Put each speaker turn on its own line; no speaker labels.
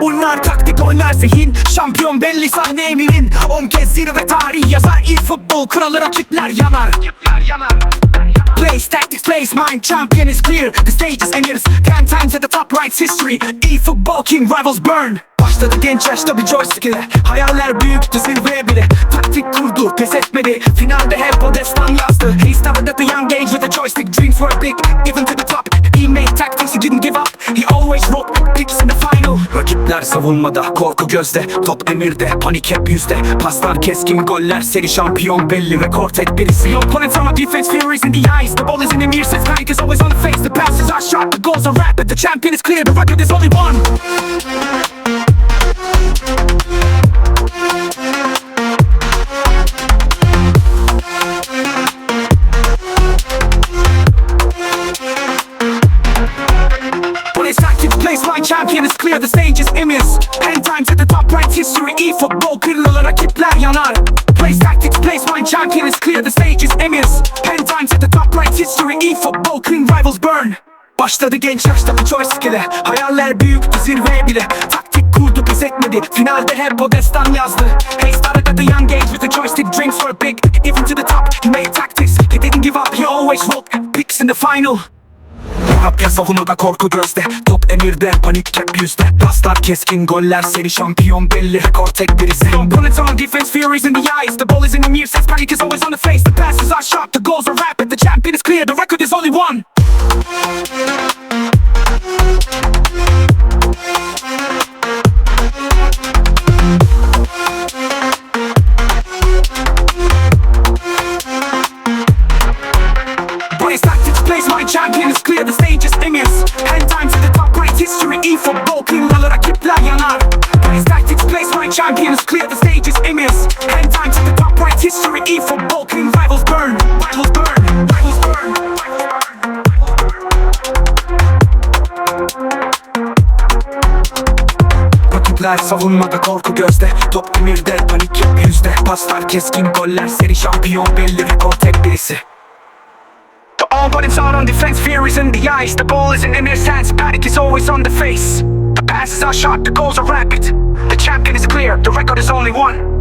Goller zihin. Şampiyon belli sahne emirin On kez zirve tarih yazar. İyi futbol kralı rakipler yanar. Place, tactics, place, mind, champion is clear. The stage is Emirs, ten times at the top writes history. E-football king rivals burn. Başladı genç yaşta bir joystick ile Hayaller büyüktü zirveye bile. Taktik kurdu, pes etmedi. Finalde hep o destan yazdı. He started at the young age with a joystick. Dreams were big, even to Rakipler savunmada, korku gözde. Top emirde, panik hep yüzde. Paslar keskin, goller seri şampiyon belli. Rekor tek birisi Your opponents on defense, fear is in the eyes The ball is in the mirror, says panic is always on the face. The passes are sharp, the goals are rapid. The champion is clear, the record is only one clear The stage is immense. Ten times at the top ranks history E-football kırılır rakipler yanar Place tactics, place line champion is clear The stage is immense. Ten times at the top ranks history E-football clean rivals burn. Başladı genç yaşta bu joystick ile Hayaller büyüktü zirveye bile. Taktik kurdu pes etmedi. Finalde hep o destan yazdı. Hey started at the young age with the joystick Dreams were big. Even to the top He made tactics. He didn't give up He always wrote picks in the final Rapya savunmada korku gözde Top emirde panik hep yüzde. Paslar keskin goller seri şampiyon belli Rekor tek birisi Opponents on defense furies in the eyes. The ball is in the mirror says panic is always on the face. The passes are sharp the goals are rapid. The champion is clear the record is only one. Champion clear The stage is. İmmense Ten times at the top great history E-football kırılır rakipler yanar his tactics place my champion is clear The stage is immense Ten times at the top great history E-football king rivals burn Rivals burn Rivals burn Rakipler savunmada korku gözde Top emirde panik hep yüzde. Paslar keskin goller seri şampiyon belli rekor tek birisi all but it's out on defense, fear is in the eyes. The ball isn't in Emir's hands, panic is always on the face. The passes are sharp, the goals are rapid. The champion is clear, the record is only one